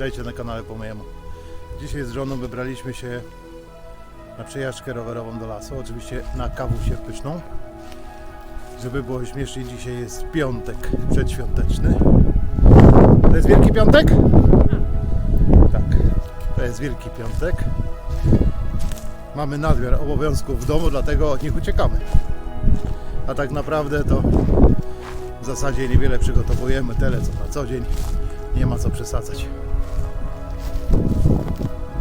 Witajcie na kanale po mojemu. Dzisiaj z żoną wybraliśmy się na przejażdżkę rowerową do lasu, oczywiście na kawusie pyszną. Żeby było śmieszniej, dzisiaj jest piątek przedświąteczny. To jest Wielki Piątek? Tak, to jest Wielki Piątek. Mamy nadmiar obowiązków w domu, dlatego od nich uciekamy. A tak naprawdę to w zasadzie niewiele przygotowujemy, tyle co na co dzień. Nie ma co przesadzać.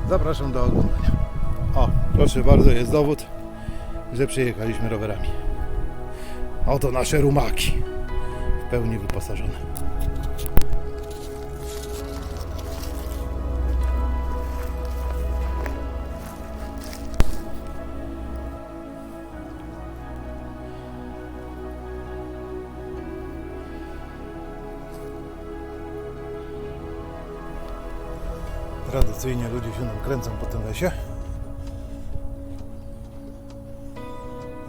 Zapraszam do oglądania. O, proszę bardzo, jest dowód, że przyjechaliśmy rowerami. Oto nasze rumaki. W pełni wyposażone. Tradycyjnie ludzie się nam kręcą po tym lesie.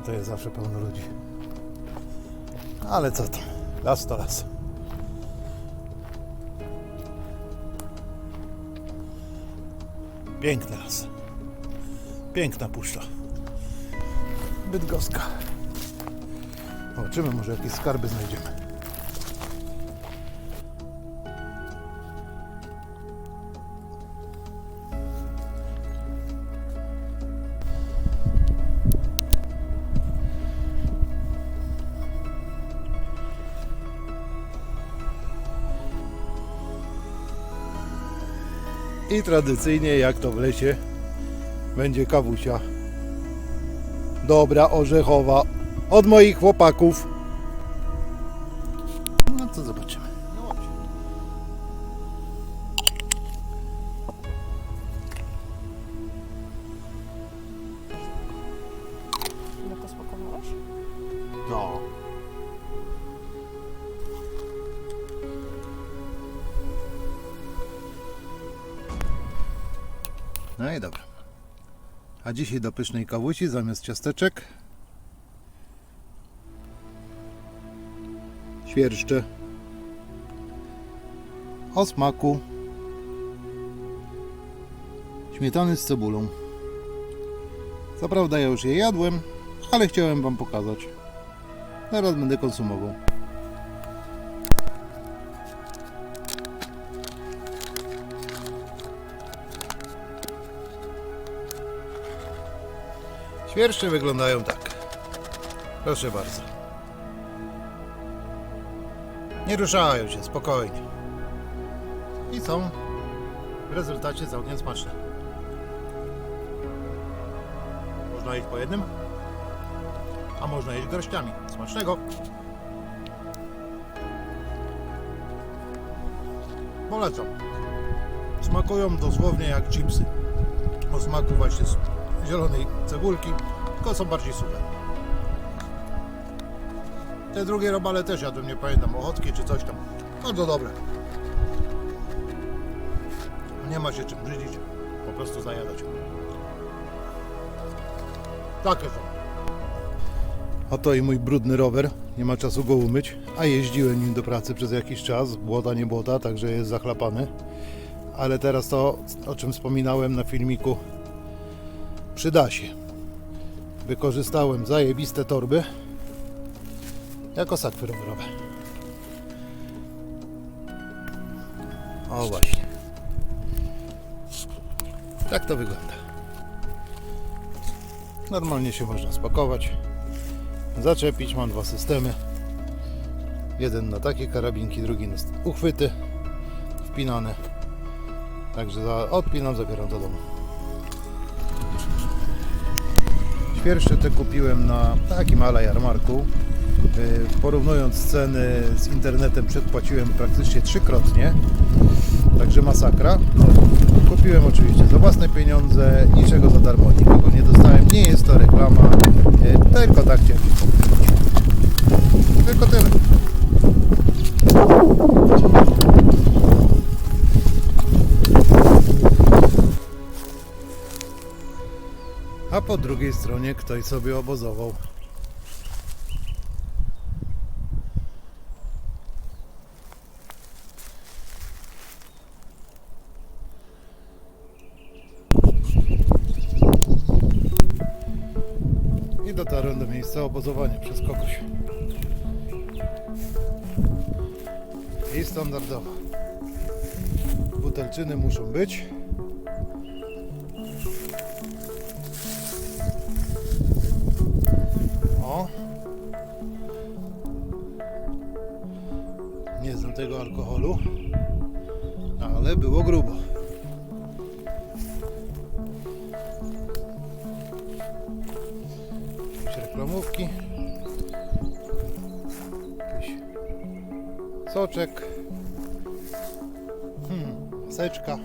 I to jest zawsze pełno ludzi. Ale co tam? Las to las. Piękny las. Piękna puszcza. Bydgoska. Zobaczymy, może jakieś skarby znajdziemy. I tradycyjnie, jak to w lesie, będzie kawusia. Dobra, orzechowa. Od moich chłopaków. No to zobaczymy. No i dobra. A dzisiaj do pysznej kawusi zamiast ciasteczek świerszcze o smaku śmietany z cebulą. Co prawda ja już je jadłem, ale chciałem Wam pokazać. Zaraz będę konsumował. Świerszcze wyglądają tak. Proszę bardzo. Nie ruszają się, spokojnie. I są w rezultacie całkiem smaczne. Można iść po jednym? a można jeść garściami. Smacznego! Polecam. Smakują dosłownie jak chipsy. O smaku właśnie zielonej cebulki, tylko są bardziej suche. Te drugie robale też jadłem, nie pamiętam, ochotki czy coś tam. Bardzo dobre. Nie ma się czym brzydzić, po prostu zajadać. Takie są. Oto i mój brudny rower. Nie ma czasu go umyć, a jeździłem nim do pracy przez jakiś czas. Błota, nie błota, także jest zachlapany. Ale teraz to, o czym wspominałem na filmiku, przyda się. Wykorzystałem zajebiste torby jako sakwy rowerowe. O właśnie. Tak to wygląda. Normalnie się można spakować zaczepić. Mam dwa systemy. Jeden na takie karabinki, drugi na uchwyty wpinane. Także odpinam, zabieram do domu. Świerszcze te kupiłem na takim ala jarmarku. Yy, Porównując ceny z internetem przedpłaciłem praktycznie trzykrotnie. Także masakra. Kupiłem oczywiście za własne pieniądze, niczego za darmo nikogo nie dostałem. Nie jest to reklama, yy, tylko tak chciałem. Tylko tyle. a po drugiej stronie ktoś sobie obozował. I dotarłem do miejsca obozowania przez kogoś. I standardowo. Butelczyny muszą być. Tego alkoholu, ale było grubo. Jakieś reklamówki. Jakiś soczek. Hmm, maseczka.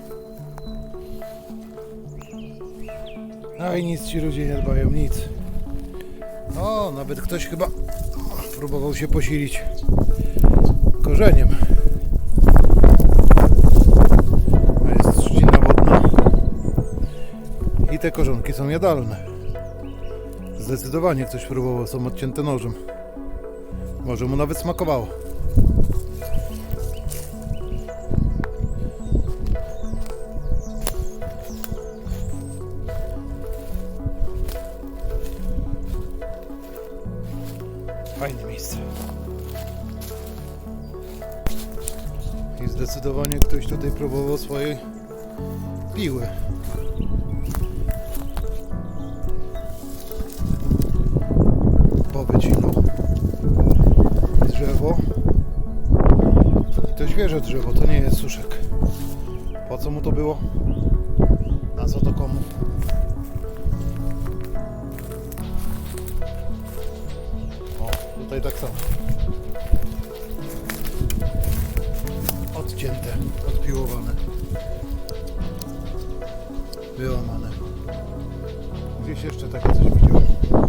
A i nic ci ludzie nie dbają, nic. O, nawet ktoś chyba próbował się posilić korzeniem. A jest trzcina wodna. I te korzonki są jadalne. Zdecydowanie ktoś próbował, są odcięte nożem. Może mu nawet smakowało. Fajne miejsce. I zdecydowanie ktoś tutaj próbował swojej piły. Powycinał drzewo. I to świeże drzewo, to nie jest suszek. Po co mu to było? Na co to komu? O, tutaj tak samo. Odcięte, odpiłowane. Wyłamane. Gdzieś jeszcze takie coś widziałem.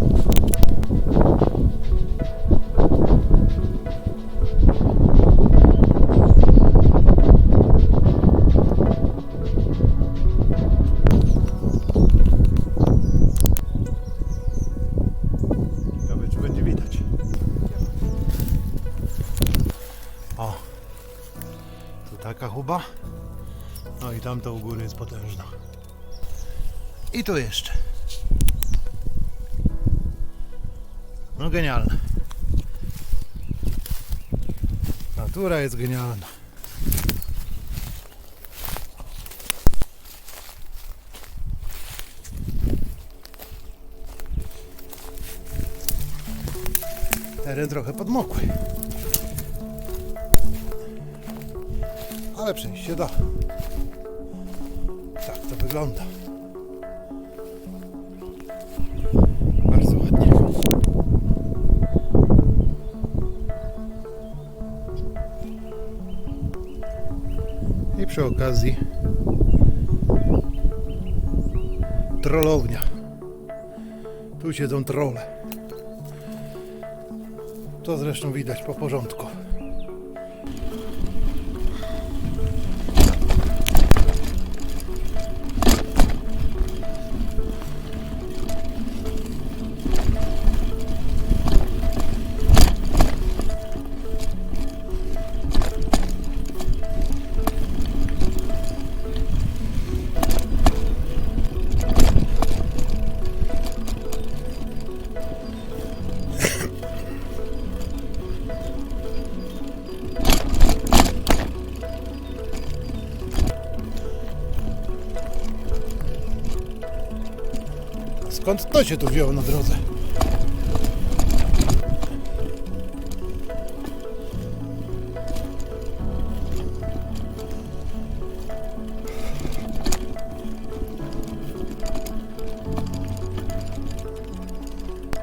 Taka chuba. No i tamta u góry jest potężna. I tu jeszcze. No genialne. Natura jest genialna. Teren trochę podmokły. Ale przejść się da. Tak to wygląda. Bardzo ładnie. I przy okazji trollownia. Tu siedzą trolle. To zresztą widać po porządku. Skąd to się tu wzięło na drodze?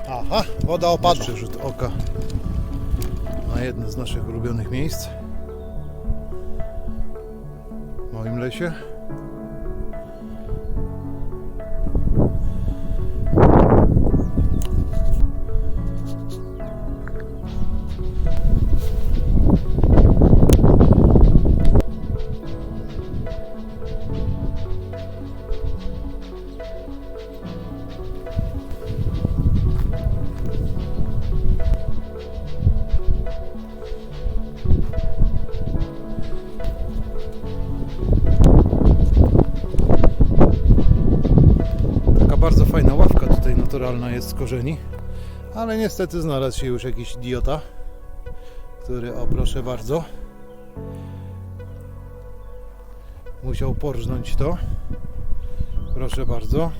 Aha, woda opadła. Rzut oka na jedno z naszych ulubionych miejsc w moim lesie. Bardzo fajna ławka tutaj naturalna jest z korzeni. Ale niestety znalazł się już jakiś idiota, który, o proszę bardzo, musiał porżnąć to. Proszę bardzo.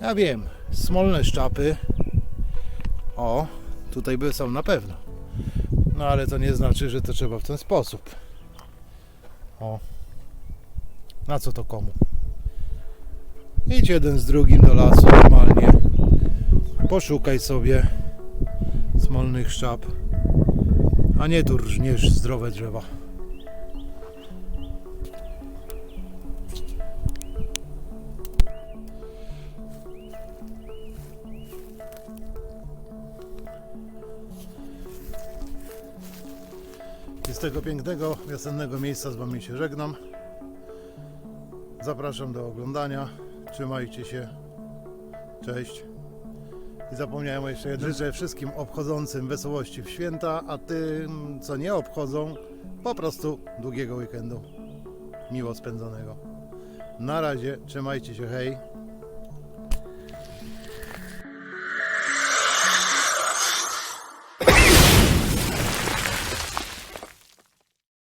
Ja wiem, smolne szczapy. O, tutaj by są na pewno. No ale to nie znaczy, że to trzeba w ten sposób. O. Na co to komu? Idź jeden z drugim do lasu normalnie. Poszukaj sobie smolnych szczap. A nie tu rżniesz zdrowe drzewa. I z tego pięknego wiosennego miejsca z Wami się żegnam. Zapraszam do oglądania. Trzymajcie się. Cześć. I zapomniałem jeszcze jednym. Życzę wszystkim obchodzącym wesołości w święta, a tym, co nie obchodzą, po prostu długiego weekendu. Miło spędzonego. Na razie, trzymajcie się, hej.